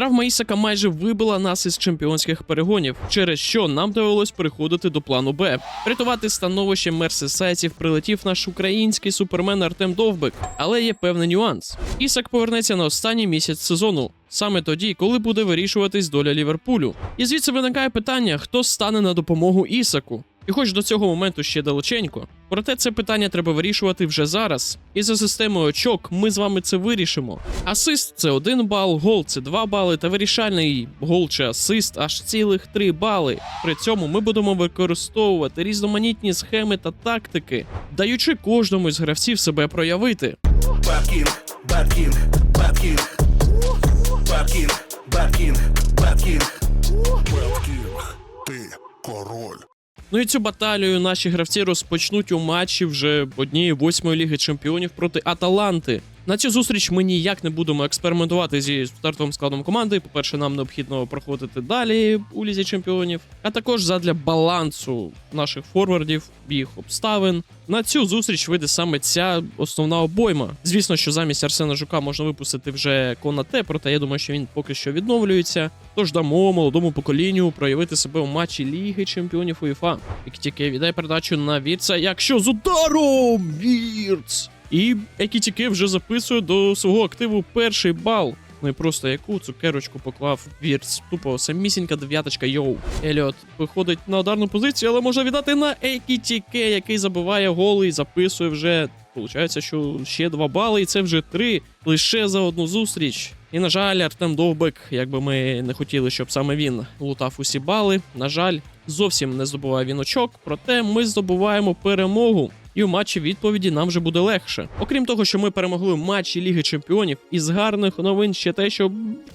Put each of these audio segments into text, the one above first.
Травма Ісака майже вибила нас із чемпіонських перегонів, через що нам довелось переходити до плану Б. Рятувати становище мерсесайців прилетів наш український супермен Артем Довбик, але є певний нюанс. Ісак повернеться на останній місяць сезону. Саме тоді, коли буде вирішуватись доля Ліверпулю. І звідси виникає питання, хто стане на допомогу Ісаку. І хоч до цього моменту ще далеченько, проте це питання треба вирішувати вже зараз. І за системою очок ми з вами це вирішимо. Асист це 1 бал, гол це 2 бали, та вирішальний гол чи асист аж цілих 3 бали. При цьому ми будемо використовувати різноманітні схеми та тактики, даючи кожному з гравців себе проявити. Bad King, Bad King, Bad King. Bad King, Bad King, Bad King. Бет Кінг, ти король. Ну і цю баталію наші гравці розпочнуть у матчі вже однієї восьмої ліги чемпіонів проти Аталанти. На цю зустріч ми ніяк не будемо експериментувати зі стартовим складом команди. По-перше, нам необхідно проходити далі у лізі чемпіонів, а також задля балансу наших форвардів, їх обставин. На цю зустріч вийде саме ця основна обойма. Звісно, що замість Арсена Жука можна випустити вже Конате, проте я думаю, що він поки що відновлюється. Тож дамо молодому поколінню проявити себе у матчі Ліги Чемпіонів УЄФА. Екітіке віддає передачу на Вірца. Якщо з ударом Вірц! І Екітіке вже записує до свого активу перший бал. Ну і просто яку цукерочку поклав Вірц. Тупо самісінька дев'яточка йоу. Еліот виходить на ударну позицію, але можна віддати на Екітіке, який забиває голи і записує вже. Получається, що ще два бали, і це вже три лише за одну зустріч. І на жаль, Артем Довбик, якби ми не хотіли, щоб саме він лутав усі бали. На жаль, зовсім не здобуває він очок, проте ми здобуваємо перемогу. І у матчі відповіді нам вже буде легше. Окрім того, що ми перемогли матчі Ліги Чемпіонів, із гарних новин ще те, що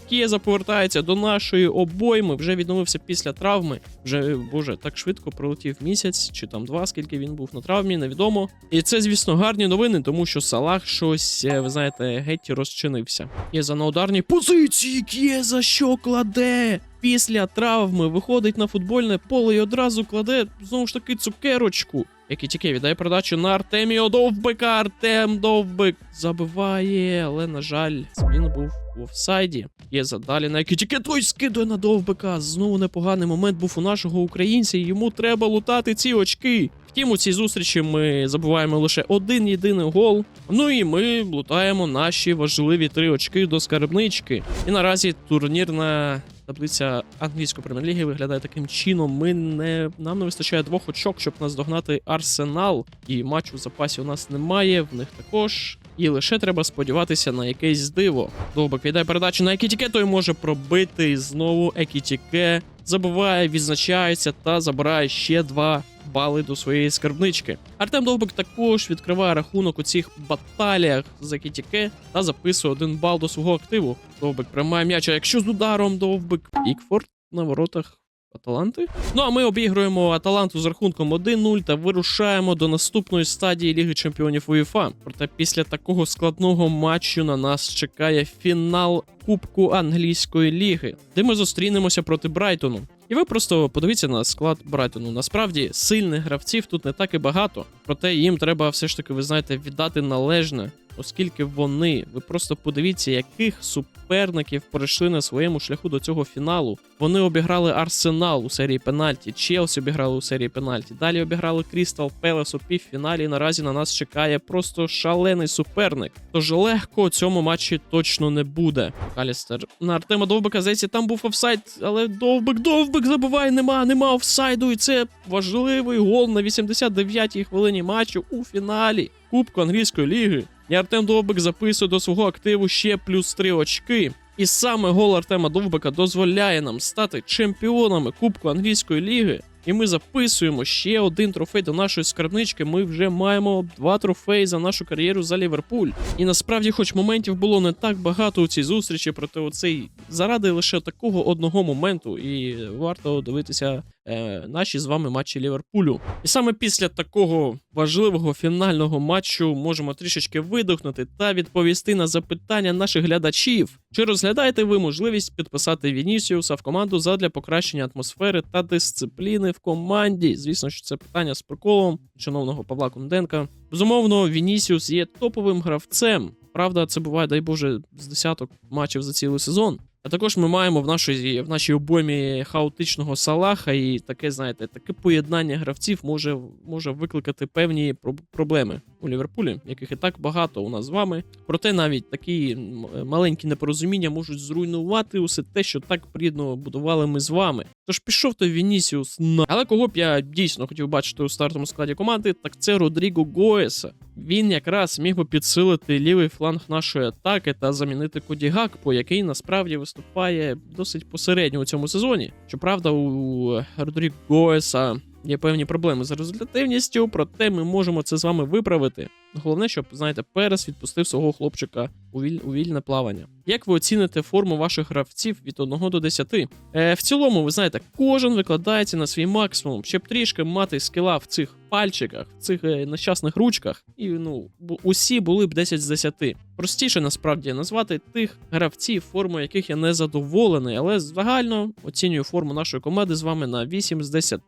Кєза повертається до нашої обойми, вже відновився після травми. Вже боже, так швидко пролетів місяць чи там два, скільки він був на травмі, невідомо. І це, звісно, гарні новини, тому що Салах щось, е, ви знаєте, геть розчинився. Кєза на ударній позиції. Кєза що кладе? Після травми виходить на футбольне поле і одразу кладе знову ж таки цукерочку. Який тільки віддає передачу на Артеміо Довбика. Артем Довбик забиває, але, на жаль, він був в офсайді. Є задалі на тільки той скидує на Довбика. Знову непоганий момент був у нашого українця, і йому треба лутати ці очки. Втім, у цій зустрічі ми забуваємо лише один єдиний гол. Ну і ми лутаємо наші важливі три очки до скарбнички. І наразі турнірна таблиця англійської прем'єр-ліги виглядає таким чином. Ми не нам не вистачає двох очок, щоб наздогнати Арсенал. І матчу в запасі у нас немає. В них також. І лише треба сподіватися на якесь диво. Довбик віддає передачу на Екітіке, той може пробити і знову Екітіке забуває, відзначається та забирає ще два бали до своєї скарбнички. Артем Довбик також відкриває рахунок у цих баталіях за Екітіке та записує один бал до свого активу. Довбик приймає м'яч, а якщо з ударом Довбик Пікфорд на воротах. Аталанти. Ну а ми обігруємо Аталанту з рахунком 1-0 та вирушаємо до наступної стадії Ліги Чемпіонів УЄФА. Проте після такого складного матчу на нас чекає фінал Кубку англійської ліги, де ми зустрінемося проти Брайтону. І ви просто подивіться на склад Брайтону. Насправді сильних гравців тут не так і багато, проте їм треба все ж таки, ви знаєте, віддати належне. Оскільки вони, ви просто подивіться, яких суперників пройшли на своєму шляху до цього фіналу. Вони обіграли Арсенал у серії пенальті, Челсі обіграли у серії пенальті. Далі обіграли Крістал Пелес у півфіналі. І наразі на нас чекає просто шалений суперник. Тож легко цьому матчі точно не буде. Калістер на Артема Довбика здається, там був офсайд, але Довбик, Довбик забиває, нема, нема офсайду. І це важливий гол на 89-й хвилині матчу у фіналі Кубку англійської ліги. І Артем Довбик записує до свого активу ще плюс 3 очки. І саме гол Артема Довбика дозволяє нам стати чемпіонами Кубку англійської ліги. І ми записуємо ще один трофей до нашої скарбнички. Ми вже маємо два трофеї за нашу кар'єру за Ліверпуль. І насправді, хоч моментів було не так багато у цій зустрічі, проте оцей заради лише такого одного моменту, і варто дивитися е, наші з вами матчі Ліверпулю. І саме після такого важливого фінального матчу можемо трішечки видохнути та відповісти на запитання наших глядачів. Чи розглядаєте ви можливість підписати Вінісіуса в команду задля покращення атмосфери та дисципліни в команді? Звісно, що це питання з приколом шановного Павла Кунденка. Безумовно, Вінісіус є топовим гравцем. Правда, це буває, дай Боже, з десяток матчів за цілий сезон. А також ми маємо в нашій, в нашій обоймі хаотичного Салаха, і таке, знаєте, таке поєднання гравців може, може викликати певні про- проблеми у Ліверпулі, яких і так багато у нас з вами. Проте навіть такі маленькі непорозуміння можуть зруйнувати усе те, що так плідно будували ми з вами. Тож пішов той Вінісіус на. Але кого б я дійсно хотів бачити у стартовому складі команди, так це Родріго Гоеса. Він якраз міг би підсилити лівий фланг нашої атаки та замінити Коді Гакпо, який насправді виступає досить посередньо у цьому сезоні. Щоправда, у Родріго Гоеса є певні проблеми з результативністю, проте ми можемо це з вами виправити. Головне, щоб знаєте, Перес відпустив свого хлопчика у, віль... у вільне плавання. Як ви оціните форму ваших гравців від 1 до 10? Е, в цілому, ви знаєте, кожен викладається на свій максимум, щоб трішки мати скіла в цих пальчиках, в цих е, нещасних ручках, і ну усі були б 10 з 10. Простіше насправді назвати тих гравців, форму яких я не задоволений, але загально оцінюю форму нашої команди з вами на 8 з 10.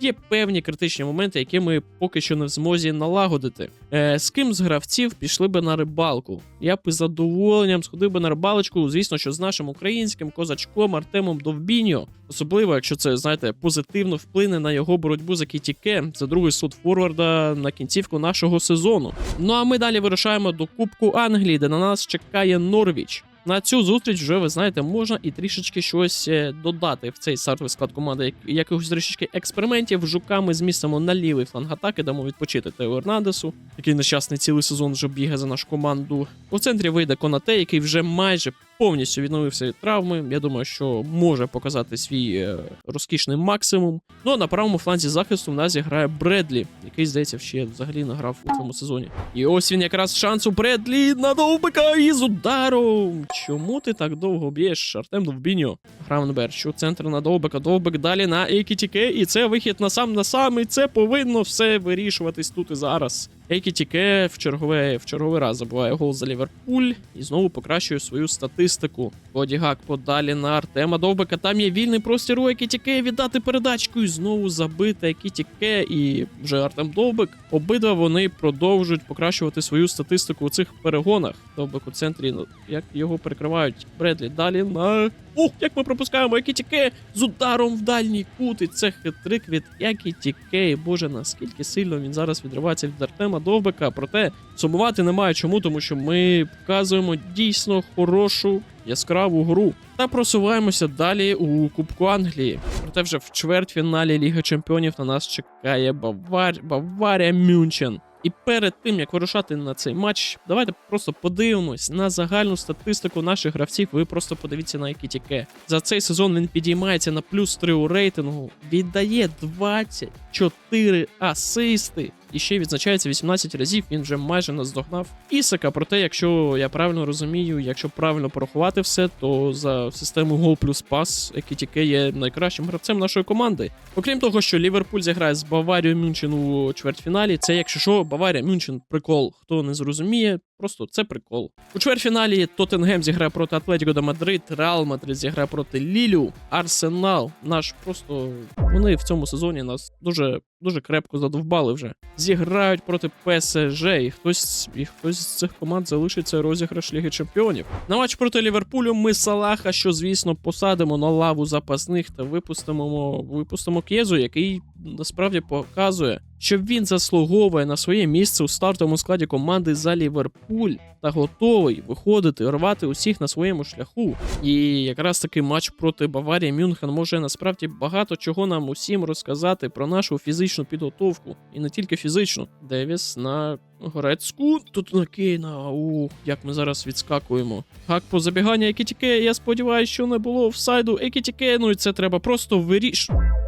Є певні критичні моменти, які ми поки що не в змозі налагодити. Е, з ким з гравців пішли би на рибалку? Я б із задоволенням сходив би на рибалочку, звісно, що з нашим українським козачком Артемом Довбіньо. Особливо, якщо це, знаєте, позитивно вплине на його боротьбу за Кітіке, за другий суд форварда на кінцівку нашого сезону. Ну а ми далі вирушаємо до Кубку Англії, де на нас чекає Норвіч. На цю зустріч вже ви знаєте, можна і трішечки щось е, додати в цей стартовий склад команди, як- якихось трішечки експериментів. Жука ми змістимо на лівий фланг атаки, дамо відпочити Тео Ернандесу, який нещасний цілий сезон вже бігає за нашу команду. У центрі вийде Конате, який вже майже повністю відновився від травми. Я думаю, що може показати свій е, розкішний максимум. Ну а на правому фланзі захисту в нас зіграє Бредлі, який, здається, ще взагалі не грав у цьому сезоні. І ось він якраз шанс у Бредлі на довбика із ударом. Чому ти так довго б'єш, Артем Довбіньо? Граунберч що центр на довбика, довбик далі на Екітіке, і це вихід на сам на сам, і це повинно все вирішуватись тут і зараз. Екітіке в чергове в черговий раз забуває гол за Ліверпуль і знову покращує свою статистику. Коді Гакпо далі на Артема Довбика. Там є вільний простір у Екітіке віддати передачку і знову забити Екітіке і вже Артем Довбик. Обидва вони продовжують покращувати свою статистику у цих перегонах. Довбик у центрі, ну як його перекривають Бредлі. Далі на. Ух, як ми пропускаємо Екітіке з ударом в дальній кут. І це хитрик від Екітіке. Боже, наскільки сильно він зараз відривається від Артема Довбика. Проте сумувати немає чому, тому що ми показуємо дійсно хорошу яскраву гру. Та просуваємося далі у Кубку Англії. Проте вже в чвертьфіналі Ліги Чемпіонів на нас чекає Бавар... Баварія Мюнчен. І перед тим як вирушати на цей матч, давайте просто подивимось на загальну статистику наших гравців. Ви просто подивіться на Екітіке. За цей сезон він підіймається на плюс 3 у рейтингу, віддає 24 асисти. І ще відзначається 18 разів. Він вже майже наздогнав Ісака. Проте, якщо я правильно розумію, якщо правильно порахувати все, то за систему гол плюс пас Екітіке є найкращим гравцем нашої команди. Окрім того, що Ліверпуль зіграє з Баварією Мюнчен у чвертьфіналі, це якщо що, Баварія Мюнчен прикол. Хто не зрозуміє, просто це прикол. У чвертьфіналі Тоттенгем зіграє проти Атлетіко де Мадрид, Реал Мадрид зіграє проти Лілю, Арсенал. Наш просто вони в цьому сезоні нас дуже дуже крепко задовбали вже. Зіграють проти ПСЖ, і хтось і хтось з цих команд залишиться розіграш Ліги Чемпіонів. На матч проти Ліверпулю ми Салаха, що звісно посадимо на лаву запасних та випустимо випустимо К'єзу, який насправді показує, що він заслуговує на своє місце у стартовому складі команди за Ліверпуль та готовий виходити, рвати усіх на своєму шляху. І якраз таки матч проти Баварії Мюнхен може насправді багато чого нам усім розказати про нашу фізичну підготовку, і не тільки фізичну. Девіс на Горецьку. Тут на Кейна. Ух, як ми зараз відскакуємо. Гак по забігання Екітіке. Я сподіваюся, що не було офсайду Екітіке. Ну і це треба просто вирішувати.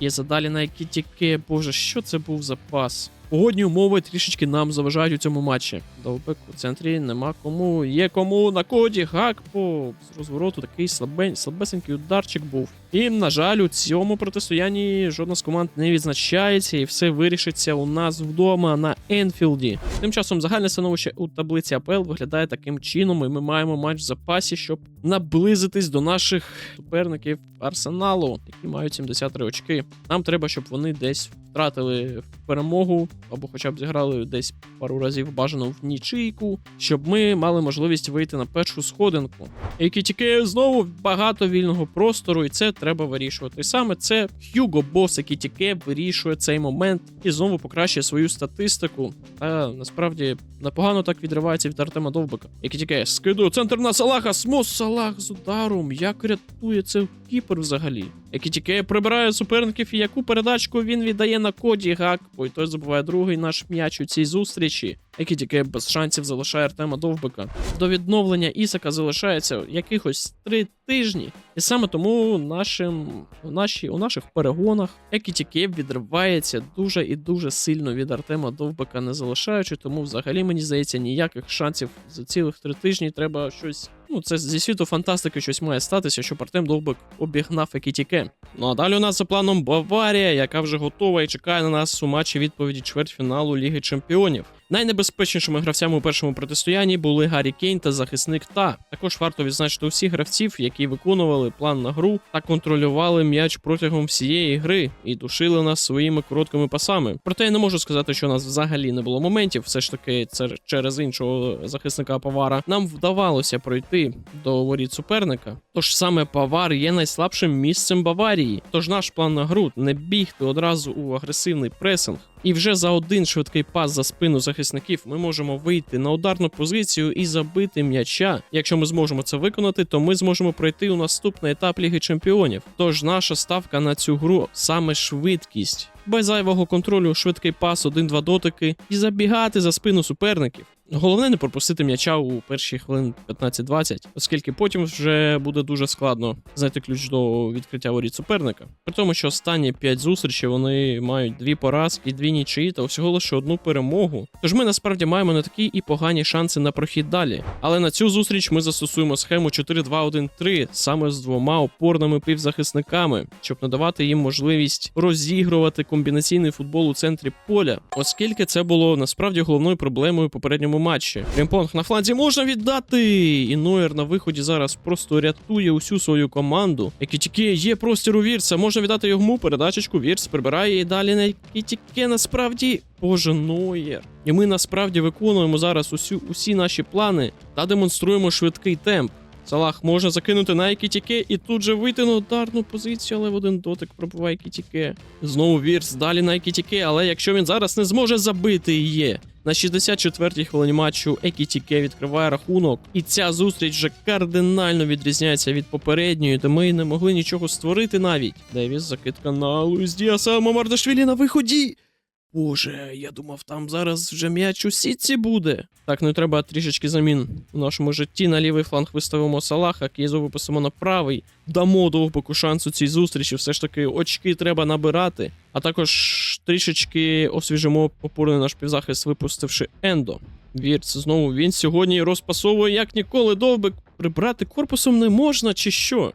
Є задалі на які тіки Боже, що це був за пас? Погодні умови трішечки нам заважають у цьому матчі. Довбик у центрі нема кому. Є кому на коді. Гак по з розвороту такий слабень, слабесенький ударчик був. І, на жаль, у цьому протистоянні жодна з команд не відзначається, і все вирішиться у нас вдома на Енфілді. Тим часом загальне становище у таблиці АПЛ виглядає таким чином, і ми маємо матч в запасі, щоб наблизитись до наших суперників Арсеналу, які мають 73 очки. Нам треба, щоб вони десь втратили перемогу або хоча б зіграли десь пару разів бажано в нічийку, щоб ми мали можливість вийти на першу сходинку. Тільки знову багато вільного простору, і це треба вирішувати. І саме це Хьюго Бос, який тільки вирішує цей момент і знову покращує свою статистику. Та насправді непогано так відривається від Артема Довбика. Тільки скидує центр на Салаха, Смос Салах з ударом. Як рятує це кіпер взагалі? Який тільки прибирає суперників, і яку передачку він віддає на коді Гакпо, і той забуває другий наш м'яч у цій зустрічі, який тільки без шансів залишає Артема Довбика. До відновлення Ісака залишається якихось три тижні, і саме тому нашим у, наші, у наших перегонах Екітіке відривається дуже і дуже сильно від Артема Довбика, не залишаючи, тому взагалі мені здається ніяких шансів за цілих три тижні. Треба щось. Ну, це зі світу фантастики щось має статися, щоб Артем Довбик обігнав Екітіке. Ну а далі у нас за планом Баварія, яка вже готова і чекає на нас у матчі відповіді чвертьфіналу Ліги Чемпіонів. Найнебезпечнішими гравцями у першому протистоянні були Гаррі Кейн та захисник Та. Також варто відзначити усіх гравців, які виконували план на гру та контролювали м'яч протягом всієї гри і душили нас своїми короткими пасами. Проте я не можу сказати, що у нас взагалі не було моментів. Все ж таки, це через іншого захисника Павара. Нам вдавалося пройти до воріт суперника. Тож саме Павар є найслабшим місцем Баварії. Тож наш план на гру не бігти одразу у агресивний пресинг. І вже за один швидкий пас за спину захисників ми можемо вийти на ударну позицію і забити м'яча. Якщо ми зможемо це виконати, то ми зможемо пройти у наступний етап Ліги Чемпіонів. Тож наша ставка на цю гру саме швидкість. Без зайвого контролю, швидкий пас, один-два дотики і забігати за спину суперників. Головне не пропустити м'яча у перші хвилин 15-20, оскільки потім вже буде дуже складно знайти ключ до відкриття воріт суперника. При тому, що останні 5 зустрічей вони мають дві поразки, дві нічиї та всього лише одну перемогу. Тож ми насправді маємо не такі і погані шанси на прохід далі. Але на цю зустріч ми застосуємо схему 4-2-1-3 саме з двома опорними півзахисниками, щоб надавати їм можливість розігрувати комбінаційний футбол у центрі поля, оскільки це було насправді головною проблемою попередньому матчі. Рімпонг на фланзі можна віддати. І Нойер на виході зараз просто рятує усю свою команду. Екітіке є простір у Вірса, можна віддати йому передачечку. Вірс прибирає і далі на Екітіке насправді. Боже, Нойер. І ми насправді виконуємо зараз усю, усі наші плани та демонструємо швидкий темп. Салах може закинути на Екітіке і тут же вийти на ударну позицію, але в один дотик пробиває Екітіке. Знову Вірс далі на Екітіке, але якщо він зараз не зможе забити є. На 64-й хвилині матчу Екітіке відкриває рахунок, і ця зустріч вже кардинально відрізняється від попередньої, де ми не могли нічого створити навіть. Девіс закидка на Луїс Діаса, Мамардашвілі на виході. Боже, я думав, там зараз вже м'яч у сітці буде. Так, ну треба трішечки замін у нашому житті. На лівий фланг виставимо Салаха, Кейзу виписимо на правий. Дамо довбоку шансу цій зустрічі. Все ж таки очки треба набирати. А також трішечки освіжимо опорний наш півзахист, випустивши Ендо. Вірц, знову він сьогодні розпасовує як ніколи довбик. Прибрати корпусом не можна, чи що?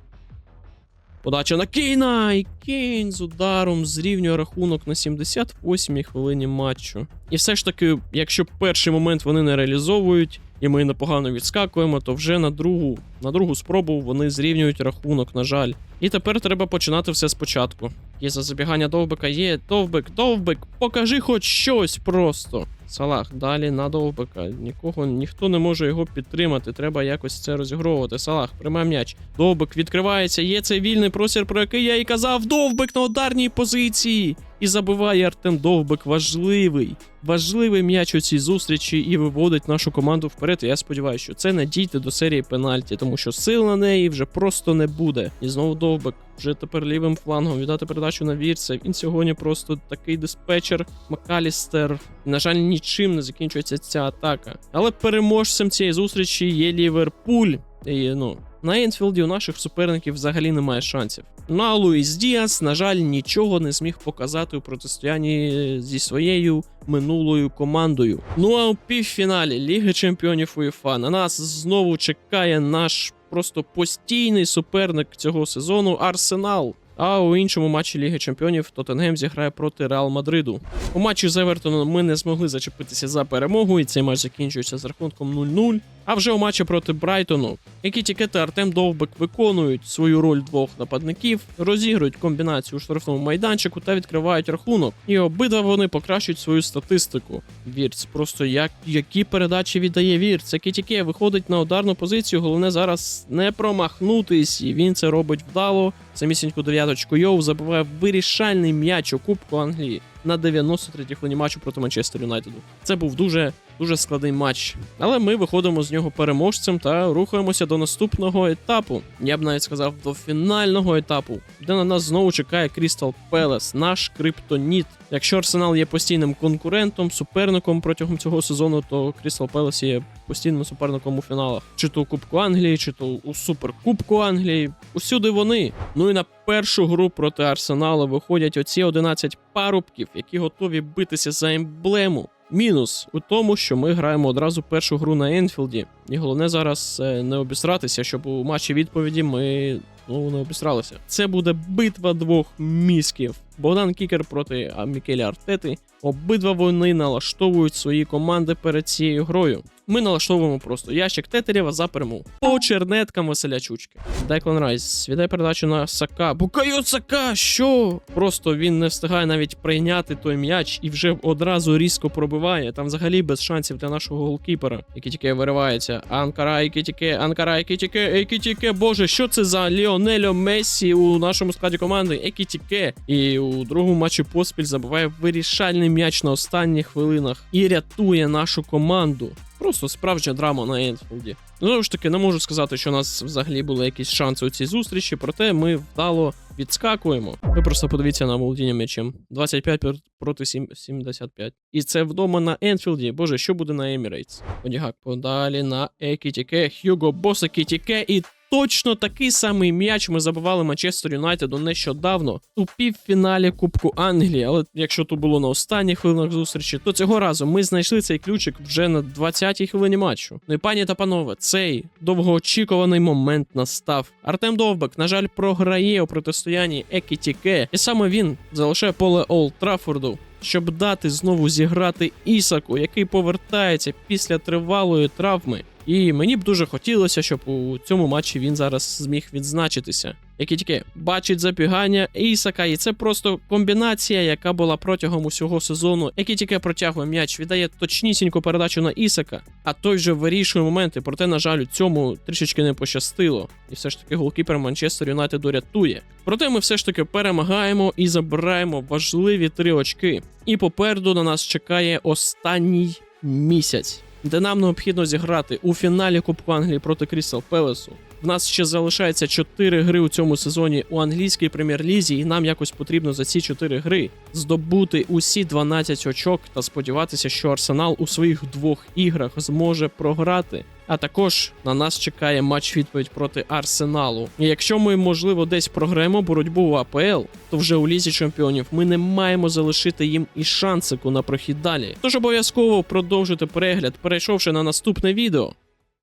Подача на Кейна! І Кейн з ударом зрівнює рахунок на 78-й хвилині матчу. І все ж таки, якщо перший момент вони не реалізовують, і ми непогано відскакуємо, то вже на другу, на другу спробу вони зрівнюють рахунок, на жаль. І тепер треба починати все спочатку. Є за забігання довбика, є довбик, довбик, покажи хоч щось просто. Салах, далі на довбика. Нікого, ніхто не може його підтримати. Треба якось це розігровувати. Салах, приймає м'яч. Довбик відкривається. Є цей вільний простір, про який я і казав. Довбик на ударній позиції. І забиває Артем Довбик важливий, важливий м'яч у цій зустрічі і виводить нашу команду вперед. Я сподіваюся, що це не дійде до серії пенальті, тому що сил на неї вже просто не буде. І знову Довбик вже тепер лівим флангом віддати передачу на Вірса. Він сьогодні просто такий диспетчер. Макалістер. На жаль, нічим не закінчується ця атака. Але переможцем цієї зустрічі є Ліверпуль. І, ну, на Енфілді у наших суперників взагалі немає шансів. Ну а Луїс Діас, на жаль, нічого не зміг показати у протистоянні зі своєю минулою командою. Ну а у півфіналі Ліги Чемпіонів УЄФА на нас знову чекає наш просто постійний суперник цього сезону Арсенал. А у іншому матчі Ліги Чемпіонів Тоттенгем зіграє проти Реал Мадриду. У матчі з Евертоном ми не змогли зачепитися за перемогу, і цей матч закінчується з рахунком 0-0. А вже у матчі проти Брайтону Екітіке та Артем Довбек виконують свою роль двох нападників, розігрують комбінацію у штрафному майданчику та відкривають рахунок. І обидва вони покращують свою статистику. Вірц просто як які передачі віддає Вірц. Екітіке виходить на ударну позицію. Головне зараз не промахнутись, і він це робить вдало. Самісіньку дев'яточку Йоу забиває вирішальний м'яч у Кубку Англії на 93-й хвилині матчу проти Манчестер Юнайтеду. Це був дуже дуже складний матч. Але ми виходимо з нього переможцем та рухаємося до наступного етапу. Я б навіть сказав до фінального етапу, де на нас знову чекає Крістал Пелес, наш криптоніт. Якщо Арсенал є постійним конкурентом, суперником протягом цього сезону, то Крістал Пелес є постійним суперником у фіналах, чи то у Кубку Англії, чи то у Суперкубку Англії. Усюди вони. Ну і на першу гру проти Арсеналу виходять оці 11 парубків, які готові битися за емблему. Мінус у тому, що ми граємо одразу першу гру на Енфілді, і головне зараз е, не обісратися, щоб у матчі відповіді ми ну не обісралися. Це буде битва двох мізків. Богдан Кікер проти Мікеля Артети. Обидва вони налаштовують свої команди перед цією грою. Ми налаштовуємо просто ящик Тетерєва за перемогу. По чернеткам Василя Чучки. Деклан Райс віддає передачу на Сака. Букайо Сака! Що? Просто він не встигає навіть прийняти той м'яч і вже одразу різко пробиває. Там взагалі без шансів для нашого голкіпера, який тільки виривається. Анкара, який тільки, Анкара, який тільки, який тільки. Боже, що це за Ліонельо Мессі у нашому складі команди? Екітіке. І у другому матчі поспіль забиває вирішальний м'яч на останніх хвилинах і рятує нашу команду. Просто справжня драма на Енфілді. Знову ж таки, не можу сказати, що у нас взагалі були якісь шанси у цій зустрічі, проте ми вдало відскакуємо. Ви просто подивіться на володіння м'ячем. 25 проти сім- 75. І це вдома на Енфілді. Боже, що буде на Емірейтс? Одягак подалі на Екітіке, Хьюго Бос Екітіке і. Точно такий самий м'яч ми забивали Манчестер Юнайтеду нещодавно у півфіналі Кубку Англії. Але якщо то було на останніх хвилинах зустрічі, то цього разу ми знайшли цей ключик вже на 20-й хвилині матчу. Ну і пані та панове, цей довгоочікуваний момент настав. Артем Довбек, на жаль, програє у протистоянні Екітіке, і саме він залишає поле Олд Траффорду. Щоб дати знову зіграти Ісаку, який повертається після тривалої травми. І мені б дуже хотілося, щоб у цьому матчі він зараз зміг відзначитися. Які тільки бачить запігання Ісака, і це просто комбінація, яка була протягом усього сезону. Який тільки протягує м'яч, віддає точнісіньку передачу на Ісака, а той вже вирішує моменти. Проте, на жаль, у цьому трішечки не пощастило. І все ж таки голкіпер Манчестер Юнайтеду рятує. Проте ми все ж таки перемагаємо і забираємо важливі три очки. І попереду на нас чекає останній місяць, де нам необхідно зіграти у фіналі Кубку Англії проти Крістал Пелесу. В нас ще залишається 4 гри у цьому сезоні у англійській прем'єр-лізі, і нам якось потрібно за ці 4 гри здобути усі 12 очок та сподіватися, що Арсенал у своїх двох іграх зможе програти. А також на нас чекає матч відповідь проти Арсеналу. І якщо ми, можливо, десь програємо боротьбу в АПЛ, то вже у лізі чемпіонів ми не маємо залишити їм і шансику на прохід далі. Тож обов'язково продовжуйте перегляд, перейшовши на наступне відео.